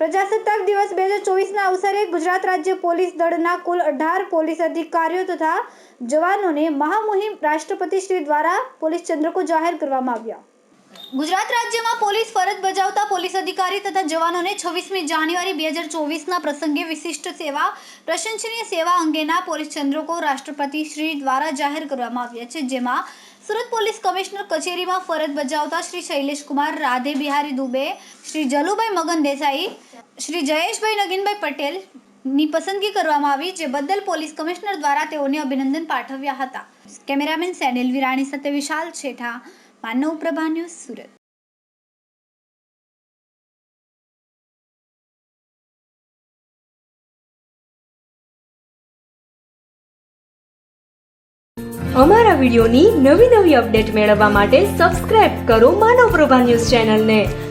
પ્રજાસત્તાક દિવસ બે હજાર ચોવીસના અવસરે ગુજરાત રાજ્ય પોલીસ દળના કુલ અઢાર પોલીસ અધિકારીઓ તથા જવાનોને મહામુહિમ રાષ્ટ્રપતિ શ્રી દ્વારા પોલીસ ચંદ્રકો જાહેર કરવામાં આવ્યા. ગુજરાત રાજ્યમાં પોલીસ ફરજ બજાવતા પોલીસ અધિકારી તથા જવાનોને છવ્વીસમી જાન્યુઆરી બે હજાર ચોવીસના પ્રસંગે વિશિષ્ટ સેવા, પ્રશંસનીય સેવા અંગેના પોલીસ ચંદ્રકો રાષ્ટ્રપતિ શ્રી દ્વારા જાહેર કરવામાં આવ્યા છે, જેમાં સુરત પોલીસ કમિશનર કચેરીમાં ફરજ બજાવતા શ્રી શૈલેષ કુમાર રાધે બિહારી દુબે, શ્રી જલુભાઈ મગન દેસાઈ શ્રી જયેશભાઈ નગીનભાઈ પટેલની પસંદગી કરવામાં આવી, જે બદલ પોલીસ કમિશનર દ્વારા તેઓને અભિનંદન પાઠવ્યા હતા. કેમેરામેન સેનિલ વિરાણી સાથે વિશાલ છેઠા, માનવ પ્રભા ન્યૂઝ, સુરત. અમારા વિડીયોની નવી નવી અપડેટ મેળવવા માટે સબસ્ક્રાઇબ કરો માનવ પ્રભા ન્યૂઝ ચેનલને.